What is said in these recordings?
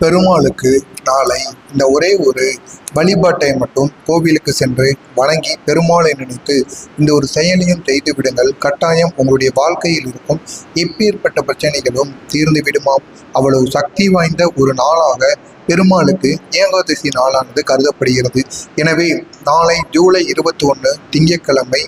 பெருமாளுக்கு நாளை இந்த ஒரே ஒரு வழிபாட்டை மட்டும் கோவிலுக்கு சென்று வணங்கி பெருமாளை நினைத்து இந்த ஒரு செயலையும் செய்து விடுங்கள். கட்டாயம் உங்களுடைய வாழ்க்கையில் இருக்கும் எப்பேற்பட்ட பிரச்சனைகளும் தீர்ந்து விடுமாம். அவ்வளவு சக்தி வாய்ந்த ஒரு நாளாக பெருமாளுக்கு ஏகாதசி நாளானது கருதப்படுகிறது. எனவே நாளை ஜூலை இருபத்தி ஒன்று திங்கட்கிழமை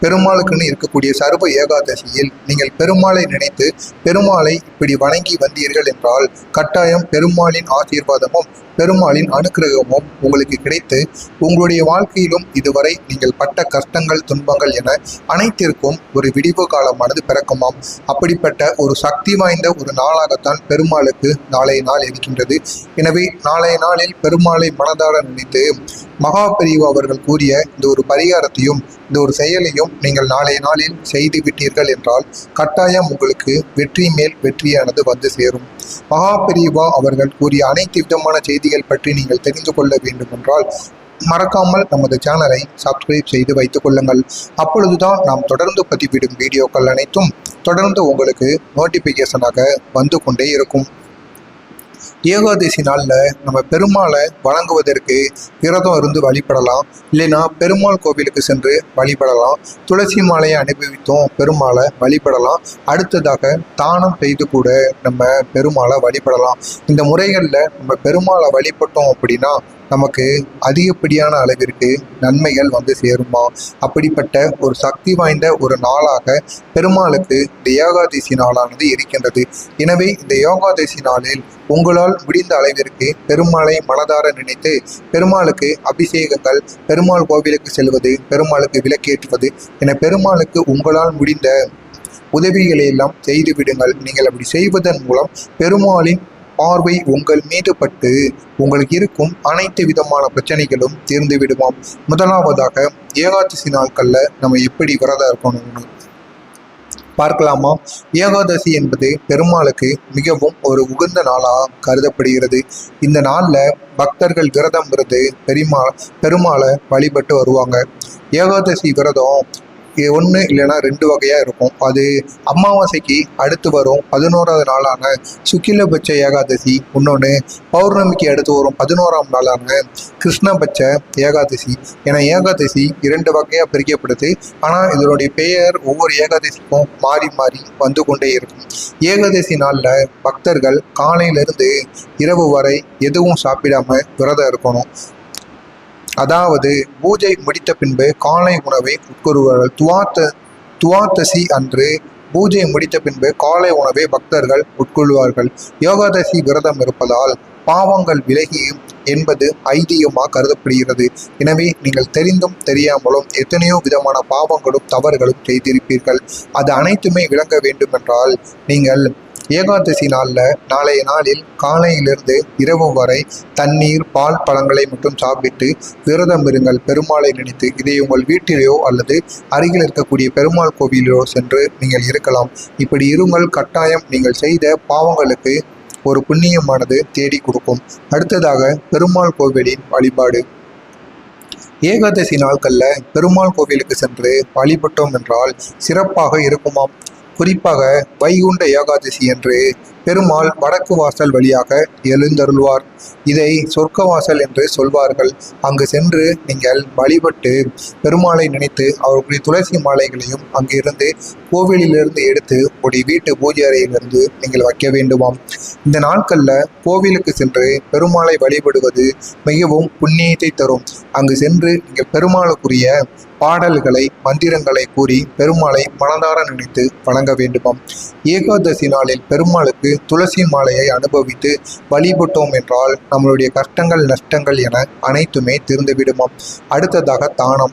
பெருமாளுக்குன்னு இருக்கக்கூடிய சர்வ ஏகாதசியில் நீங்கள் பெருமாளை நினைத்து பெருமாளை இப்படி வணங்கி வந்தீர்கள் என்றால் கட்டாயம் பெருமாளின் ஆசீர்வாதமும் பெருமாளின் அனுக்கிரகமும் உங்களுக்கு கிடைத்து உங்களுடைய வாழ்க்கையிலும் இதுவரை நீங்கள் பட்ட கஷ்டங்கள் துன்பங்கள் என அனைத்திற்கும் ஒரு விடிவு காலமானது பிறக்குமாம். அப்படிப்பட்ட ஒரு சக்தி வாய்ந்த ஒரு நாளாகத்தான் பெருமாளுக்கு நாளைய நாள் இருக்கின்றது. எனவே நாளைய நாளில் பெருமாளை மனதார நினைத்து மகா அவர்கள் கூறிய இந்த ஒரு பரிகாரத்தையும் இந்த ஒரு செயலையும் நீங்கள் நாளைய நாளில் செய்து விட்டீர்கள் என்றால் கட்டாயம் உங்களுக்கு வெற்றி மேல் வெற்றியானது வந்து சேரும். மகாபெரிவா அவர்கள் கூறிய அனைத்து விதமான செய்திகள் பற்றி நீங்கள் தெரிந்து கொள்ள வேண்டும் என்றால் மறக்காமல் நமது சேனலை சப்ஸ்கிரைப் செய்து வைத்துக் கொள்ளுங்கள். அப்பொழுதுதான் நாம் தொடர்ந்து பதிவிடும் வீடியோக்கள் அனைத்தும் தொடர்ந்து உங்களுக்கு நோட்டிபிகேஷனாக வந்து கொண்டே இருக்கும். ஏகாதசி நாளில் நம்ம பெருமாளை வணங்குவதற்கு விரதம் இருந்து வழிபடலாம். இல்லைன்னா பெருமாள் கோவிலுக்கு சென்று வழிபடலாம். துளசி மாலையை அனுபவித்தோம் பெருமாளை வழிபடலாம். அடுத்ததாக தானம் செய்து கூட நம்ம பெருமாளை வழிபடலாம். இந்த முறைகளில் நம்ம பெருமாளை வழிபட்டோம் அப்படின்னா நமக்கு அதிகப்படியான அளவிற்கு நன்மைகள் வந்து சேருமா? அப்படிப்பட்ட ஒரு சக்தி வாய்ந்த ஒரு நாளாக பெருமாளுக்கு இந்த ஏகாதசி நாளானது இருக்கின்றது. எனவே இந்த யோகாதசி நாளில் உங்களால் முடிந்த அளவிற்கு பெருமாளை மனதார நினைத்து பெருமாளுக்கு அபிஷேகங்கள் பெருமாள் கோவிலுக்கு செல்வது பெருமாளுக்கு விளக்கேற்றுவது என பெருமாளுக்கு உங்களால் முடிந்த உதவிகளை எல்லாம் செய்து விடுங்கள். நீங்கள் அப்படி செய்வதன் மூலம் பெருமாளின் பார்வை உங்கள் மீது பட்டு உங்களுக்கு இருக்கும் அனைத்து விதமான பிரச்சனைகளும் தீர்ந்து விடுமாம். முதலாவதாக ஏகாதசி நாட்கள்ல நம்ம எப்படி விரதம் இருக்கணும்னு பார்க்கலாமா? ஏகாதசி என்பது பெருமாளுக்கு மிகவும் ஒரு உகந்த நாளாக கருதப்படுகிறது. இந்த நாளில் பக்தர்கள் விரதம் இருந்து பெருமா பெருமாளை வழிபட்டு வருவாங்க. ஏகாதசி விரதம் ஒன்று இல்லைன்னா ரெண்டு வகையாக இருக்கும். அது அமாவாசைக்கு அடுத்து வரும் பதினோராவது நாளான சுக்கிலபட்ச ஏகாதசி இன்னொன்று பௌர்ணமிக்கு அடுத்து வரும் பதினோராம் நாளான கிருஷ்ணபட்ச ஏகாதசி. என ஏகாதசி இரண்டு வகையாக பிரிக்கப்படுது. ஆனால் இதனுடைய பெயர் ஒவ்வொரு ஏகாதசிக்கும் மாறி மாறி வந்து கொண்டே இருக்கும். ஏகாதசி நாளில் பக்தர்கள் காலையிலிருந்து இரவு வரை எதுவும் சாப்பிடாம விரதம் இருக்கணும். அதாவது பூஜை முடித்த பின்பு காலை உணவை உட்கொள்வார்கள் துவாத்த துவாதசி அன்று பூஜை முடித்த பின்பு காலை உணவை பக்தர்கள் உட்கொள்வார்கள். யோகாதசி விரதம் இருப்பதால் பாவங்கள் விலகியும் என்பது ஐதீகமாக கருதப்படுகிறது. எனவே நீங்கள் தெரிந்தும் தெரியாமலும் எத்தனையோ விதமான பாவங்களும் தவறுகளும் செய்திருப்பீர்கள். அது அனைத்துமே விளங்க வேண்டும் என்றால் நீங்கள் ஏகாதசி நாளில் நாளைய நாளில் காலையிலிருந்து இரவு வரை தண்ணீர் பால் பழங்களை மட்டும் சாப்பிட்டு விரதம் இருங்கள். பெருமாளை நினைத்து இதை உங்கள் வீட்டிலேயோ அல்லது அருகில் இருக்கக்கூடிய பெருமாள் கோவிலிலோ சென்று நீங்கள் இருக்கலாம். இப்படி இருங்கள். கட்டாயம் நீங்கள் செய்த பாவங்களுக்கு ஒரு புண்ணியமானது தேடி கொடுக்கும். அடுத்ததாக பெருமாள் கோவிலின் வழிபாடு. ஏகாதசி நாட்களில் பெருமாள் கோவிலுக்கு சென்று வழிபட்டோம் என்றால் சிறப்பாக இருக்குமாம். குறிப்பாக வைகுண்ட ஏகாதசி என்று பெருமாள் வடக்கு வாசல் வழியாக எழுந்தருள்வார். இதை சொர்க்க வாசல் என்று சொல்வார்கள். அங்கு சென்று நீங்கள் வழிபட்டு பெருமாளை நினைத்து அவர்களுடைய துளசி மாலைகளையும் அங்கிருந்து கோவிலிலிருந்து எடுத்து உடைய வீட்டு பூஜை அறையிலிருந்து நீங்கள் வைக்க வேண்டுமாம். இந்த நாட்களில் கோவிலுக்கு சென்று பெருமாளை வழிபடுவது மிகவும் புண்ணியத்தை தரும். அங்கு சென்று நீங்கள் பெருமாளுக்குரிய பாடல்களை மந்திரங்களை கூறி பெருமாளை மனதார நினைத்து வணங்க வேண்டுமாம். ஏகாதசி நாளில் பெருமாளுக்கு துளசி மாலையை அனுபவித்து வழிபட்டோம் என்றால் நம்மளுடைய கஷ்டங்கள் நஷ்டங்கள் என அனைத்துமே திருந்துவிடுமாம். அடுத்ததாக தானம்.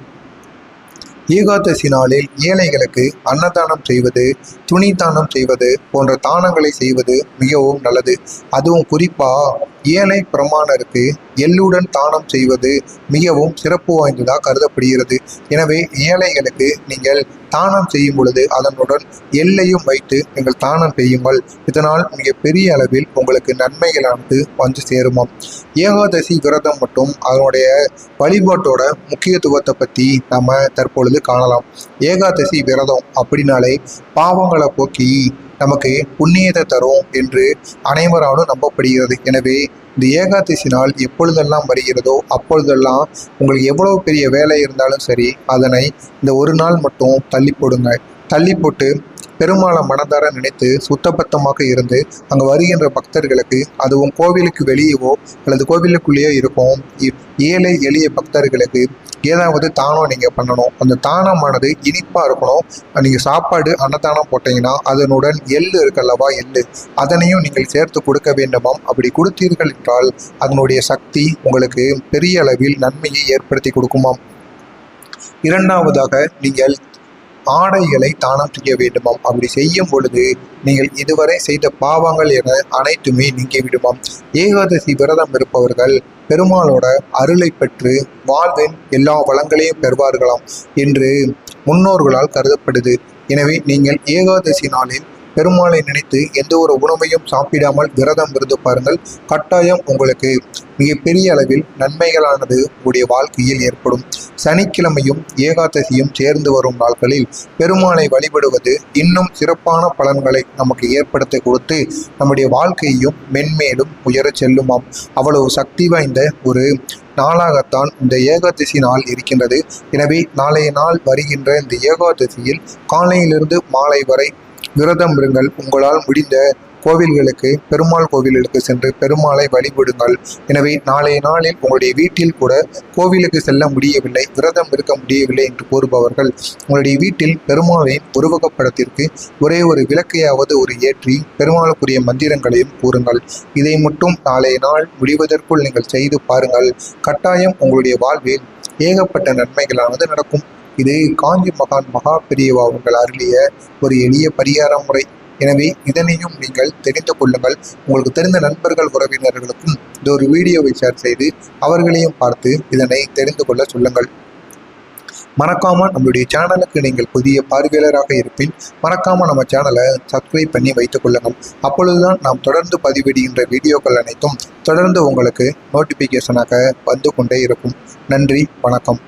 ஏகாதசி நாளில் ஏழைகளுக்கு அன்னதானம் செய்வது துணி தானம் செய்வது போன்ற தானங்களை செய்வது மிகவும் நல்லது. அதுவும் குறிப்பா ஏழை பிரமாணருக்கு எள்ளுடன் தானம் செய்வது மிகவும் சிறப்பு வாய்ந்ததாக கருதப்படுகிறது. எனவே ஏழைகளுக்கு நீங்கள் தானம் செய்யும் பொழுது அதனுடன் எல்லையும் வைத்து நீங்கள் தானம் செய்யுங்கள். இதனால் மிக பெரிய அளவில் உங்களுக்கு நன்மைகளானது வந்து சேருமாம். ஏகாதசி விரதம் மற்றும் அதனுடைய வழிபாட்டோட முக்கியத்துவத்தை பற்றி நம்ம தற்பொழுது காணலாம். ஏகாதசி விரதம் அப்படின்னாலே பாவங்களை போக்கி நமக்கு புண்ணியத்தை தரும் என்று அனைவராலும் நம்பப்படுகிறது. எனவே இந்த ஏகாதசி நாள் எப்பொழுதெல்லாம் வருகிறதோ அப்பொழுதெல்லாம் உங்களுக்கு எவ்வளவு பெரிய வேலை இருந்தாலும் சரி அதனை இந்த ஒரு நாள் மட்டும் தள்ளி போடுங்க தள்ளி போட்டு பெருமாளை மனதார நினைத்து சுத்தபத்தமாக இருந்து அங்கே வருகின்ற பக்தர்களுக்கு அதுவும் கோவிலுக்கு வெளியேவோ அல்லது கோவிலுக்குள்ளேயோ இருக்கும். இ- ஏழை எளிய பக்தர்களுக்கு ஏதாவது தானம் நீங்கள் பண்ணணும். அந்த தானமானது இனிப்பாக இருக்கணும். நீங்கள் சாப்பாடு அன்னதானம் போட்டீங்கன்னா அதனுடன் எள்ளு இருக்கல்லவா எள்ளு? அதனையும் நீங்கள் சேர்த்து கொடுக்க வேண்டுமாம். அப்படி கொடுத்தீர்கள் என்றால் அதனுடைய சக்தி உங்களுக்கு பெரிய அளவில் நன்மையை ஏற்படுத்தி கொடுக்குமாம். இரண்டாவதாக நீங்கள் ஆடைகளை தானம் செய்ய வேண்டுமாம். அப்படி செய்யும் பொழுது நீங்கள் இதுவரை செய்த பாவங்கள் என அனைத்துமே நீங்கி விடுமாம். ஏகாதசி விரதம் இருப்பவர்கள் பெருமாளோட அருளை பெற்று வாழ்வின் எல்லா வளங்களையும் பெறுவார்களாம் என்று முன்னோர்களால் கருதப்படுது. எனவே நீங்கள் ஏகாதசி நாளில் பெருமாளை நினைத்து எந்த ஒரு உணவையும் சாப்பிடாமல் விரதம் இருந்து பாருங்கள். கட்டாயம் உங்களுக்கு மிகப்பெரிய அளவில் நன்மைகளானது உங்களுடைய வாழ்க்கையில் ஏற்படும். சனிக்கிழமையும் ஏகாதசியும் சேர்ந்து வரும் நாட்களில் பெருமாளை வழிபடுவது இன்னும் சிறப்பான பலன்களை நமக்கு ஏற்படுத்தி கொடுத்து நம்முடைய வாழ்க்கையையும் மென்மேலும் உயரச் செல்லுமாம். அவ்வளவு சக்தி வாய்ந்த ஒரு நாளாகத்தான் இந்த ஏகாதசி நாள் இருக்கின்றது. எனவே நாளைய நாள் வருகின்ற இந்த ஏகாதசியில் காலையிலிருந்து மாலை வரை விரதம் இருங்கள். உங்களால் முடிந்த கோவில்களுக்கு பெருமாள் கோவில்களுக்கு சென்று பெருமாளை வழிபடுங்கள். எனவே நாளைய நாளில் உங்களுடைய வீட்டில் கூட கோவிலுக்கு செல்ல முடியவில்லை விரதம் இருக்க முடியவில்லை என்று கூறுபவர்கள் உங்களுடைய வீட்டில் பெருமாளின் உருவகப்படத்திற்கு ஒரே ஒரு விளக்கையாவது ஒரு ஏற்றி பெருமாளுக்குரிய மந்திரங்களையும் கூறுங்கள். இதை மட்டும் நாளைய நாள் முடிவதற்குள் நீங்கள் செய்து பாருங்கள். கட்டாயம் உங்களுடைய வாழ்வில் ஏகப்பட்ட நன்மைகளானது நடக்கும். இது காஞ்சி மகான் மகா பெரியவா உங்கள் அருளிய ஒரு எளிய பரிகார முறை. எனவே இதனையும் நீங்கள் தெரிந்து கொள்ளுங்கள். உங்களுக்கு தெரிந்த நண்பர்கள் உறவினர்களுக்கும் இந்த ஒரு வீடியோவை ஷேர் செய்து அவர்களையும் பார்த்து இதனை தெரிந்து கொள்ள சொல்லுங்கள். மறக்காமல் நம்மளுடைய சேனலுக்கு நீங்கள் புதிய பார்வையாளராக இருப்பின் மறக்காமல் நம்ம சேனலை சப்ஸ்கிரைப் பண்ணி வைத்துக் கொள்ளுங்கள். அப்பொழுதுதான் நாம் தொடர்ந்து பதிவிடுகின்ற வீடியோக்கள் அனைத்தும் தொடர்ந்து உங்களுக்கு நோட்டிஃபிகேஷனாக வந்து கொண்டே இருக்கும். நன்றி வணக்கம்.